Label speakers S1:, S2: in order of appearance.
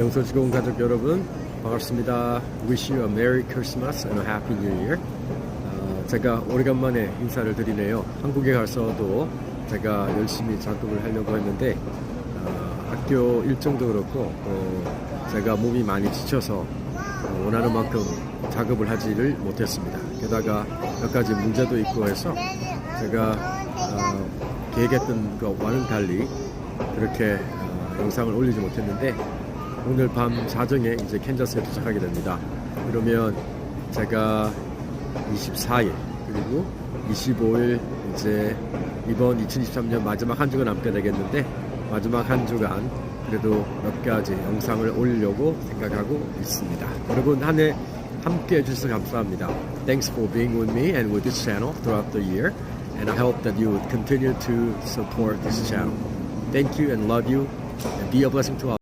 S1: 영소지공 가족 여러분 반갑습니다. Wish you a Merry Christmas and a Happy New Year. 어, 제가 오래간만에 인사를 드리네요. 한국에 가서도 제가 열심히 작업을 하려고 했는데 어, 학교 일정도 그렇고 또 제가 몸이 많이 지쳐서 어, 원하는 만큼 작업을 하지를 못했습니다. 게다가 몇 가지 문제도 있고 해서 제가 어, 계획했던 것과는 달리 그렇게 어, 영상을 올리지 못했는데 오늘 밤 자정에 이제 캔자스에 도착하게 됩니다. 그러면 제가 24일 그리고 25일 이제 이번 2023년 마지막 한 주가 남게 되겠는데 마지막 한 주간 그래도 몇 가지 영상을 올리려고 생각하고 있습니다. 여러분 한 해 함께 해주셔서 감사합니다. Thanks for being with me and with this channel throughout the year. And I hope that you would continue to support this channel. Thank you and love you and be a blessing to all.